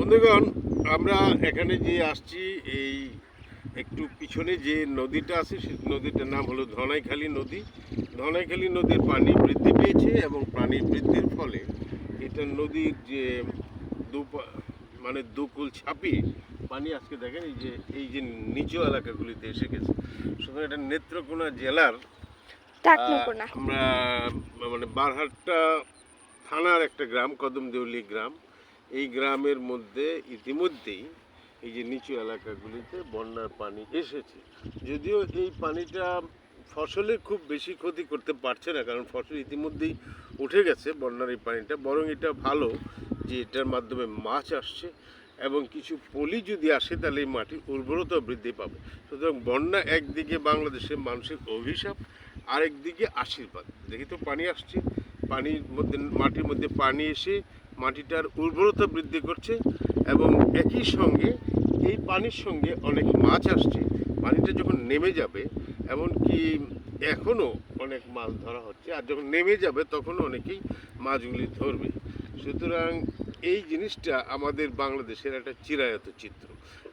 বন্ধুগণ আমরা এখানে যে আসছি এই একটু পিছনে যে নদীটা আছে সেই নদীটার নাম হলো ধনাইখালী নদী। ধনাইখালী নদীর পানি বৃদ্ধি পেয়েছে এবং পানি বৃদ্ধির ফলে এটা নদীর যে দু মানে দুকুল ছাপিয়ে পানি আজকে দেখেন এই যে এই যে নিচু এলাকাগুলিতে এসে গেছে। সুতরাং এটা নেত্রকোনা জেলার আমরা মানে বারহাট্টা থানার একটা গ্রাম কদমদেউলি গ্রাম। এই গ্রামের মধ্যে ইতিমধ্যেই এই যে নিচু এলাকাগুলিতে বন্যার পানি এসেছে। যদিও এই পানিটা ফসলে খুব বেশি ক্ষতি করতে পারছে না, কারণ ফসল ইতিমধ্যেই উঠে গেছে বন্যার এই পানিটা। বরং এটা ভালো যে এটার মাধ্যমে মাছ আসছে এবং কিছু পলি যদি আসে তাহলে এই মাটির উর্বরতা বৃদ্ধি পাবে। সুতরাং বন্যা একদিকে বাংলাদেশের মানুষের অভিশাপ, আরেকদিকে আশীর্বাদ। দেখি তো পানি আসছে। পানির মধ্যে, মাটির মধ্যে পানি এসে মাটিটার উর্বরতা বৃদ্ধি করছে এবং একই সঙ্গে এই পানির সঙ্গে অনেক মাছ আসছে। পানিটা যখন নেমে যাবে, এমনকি এখনও অনেক মাছ ধরা হচ্ছে, আর যখন নেমে যাবে তখন অনেকেই মাছগুলি ধরবে। সুতরাং এই জিনিসটা আমাদের বাংলাদেশের একটা চিরায়ত চিত্র।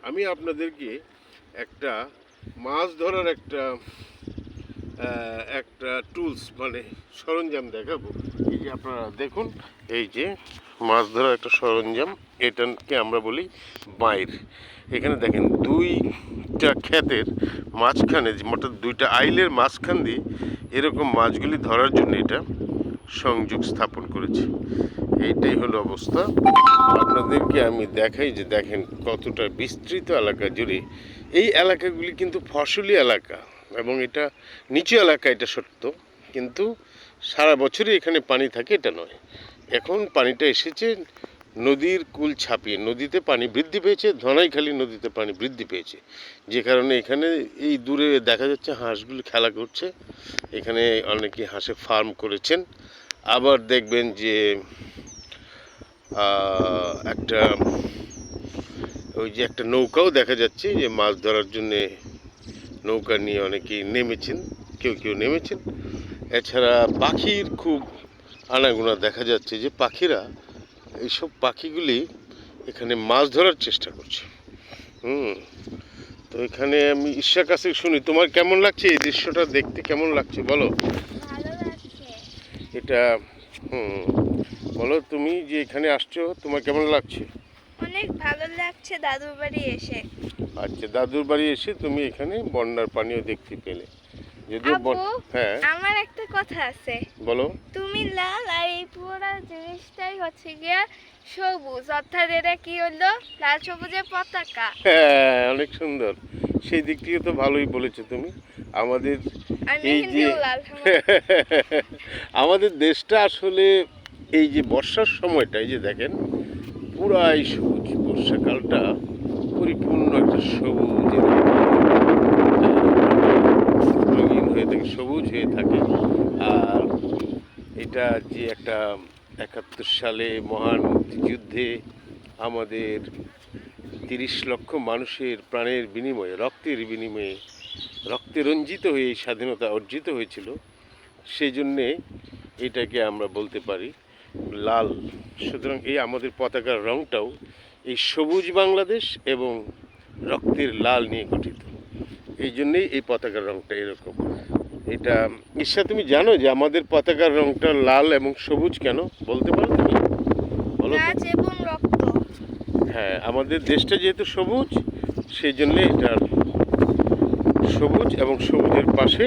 আমি আপনাদেরকে একটা মাছ ধরার একটা একটা টুলস মানে সরঞ্জাম দেখাবো। এই যে আপনারা দেখুন, এই যে মাছ ধরার একটা সরঞ্জাম, এটাকে আমরা বলি বাইর। এখানে দেখেন, দুইটা ক্ষেতের মাঝখানে মোটর দুইটা আইলের মাঝখান দিয়ে এরকম মাছগুলি ধরার জন্য এটা সংযোগ স্থাপন করেছে। এইটাই হলো অবস্থা। আপনাদেরকে আমি দেখাই যে দেখেন কতটা বিস্তৃত এলাকা জুড়ে। এই এলাকাগুলি কিন্তু ফসলি এলাকা। এবং এটা নিচু এলাকা এটা সত্য, কিন্তু সারা বছরই এখানে পানি থাকে, এটা নয়। এখন পানিটা এসেছে, নদীর কুল ছাপিয়ে, নদীতে পানি বৃদ্ধি পেয়েছে, ধনাইখালী নদীতে পানি বৃদ্ধি পেয়েছে। যে কারণে এখানে এই দূরে দেখা যাচ্ছে হাঁসগুলি খেলা করছে, এখানে অনেকে হাঁসে ফার্ম করেছেন। আবার দেখবেন যে একটা, ওই যে একটা নৌকাও দেখা যাচ্ছে যে মাছ ধরার জন্যে নৌকা নিয়ে অনেকেই নেমেছেন কেউ কেউ নেমেছেন। এছাড়া পাখির খুব আনাগোনা দেখা যাচ্ছে যে পাখিরা এইসব পাখিগুলি এখানে মাছ ধরার চেষ্টা করছে। হুম তো এখানে আমি ঈশ্বর কাছে শুনি তোমার কেমন লাগছে এই দৃশ্যটা দেখতে? কেমন লাগছে বলো? এটা হুম বলো তুমি যে এখানে আসছো তোমার কেমন লাগছে? অনেক ভালো লাগছে দাদুর বাড়ি এসে। আচ্ছা দাদুর বাড়ি এসে তুমি এখানে বন্যার পানিও দেখতে পেলে। যদিও হ্যাঁ। আমার একটা কথা আছে। বলো। তুমি লাল আর এই পুরো জিনিসটাই হচ্ছে গিয়া সবুজ অর্থাৎ এটা কি হলো? লাল সবুজের পতাকা। হ্যাঁ অনেক সুন্দর। সেই দিক থেকে তো ভালোই বলেছ তুমি। আমাদের এই যে লাল আমাদের দেশটা আসলে এই যে বর্ষার সময়টা এই যে দেখেন পুরাই সবুজ বর্ষাকালটা পরিপূর্ণ একটা সবুজ রঙিন হয়ে থাকে, সবুজ হয়ে থাকে। আর এটা যে একটা একাত্তর সালে মহান মুক্তিযুদ্ধে আমাদের তিরিশ লক্ষ মানুষের প্রাণের বিনিময়ে, রক্তের বিনিময়ে, রক্তে রঞ্জিত হয়ে স্বাধীনতা অর্জিত হয়েছিল, সেই জন্যে এটাকে আমরা বলতে পারি লাল সুতরাং এই আমাদের পতাকার রংটাও এই সবুজ বাংলাদেশ এবং রক্তের লাল নিয়ে গঠিত। এই জন্যেই এই পতাকার রংটা এরকম। এটা ঈশা তুমি জানো যে আমাদের পতাকার রংটা লাল এবং সবুজ কেন? বলতে পারো তুমি? বলো এবং রক্ত। হ্যাঁ আমাদের দেশটা যেহেতু সবুজ সেই জন্যে এটা সবুজ এবং সবুজের পাশে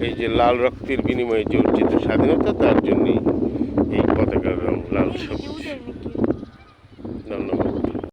এই যে লাল রক্তের বিনিময়ে যে অর্জিত স্বাধীনতা তার জন্যই এই পতাকার রং লাল সবুজ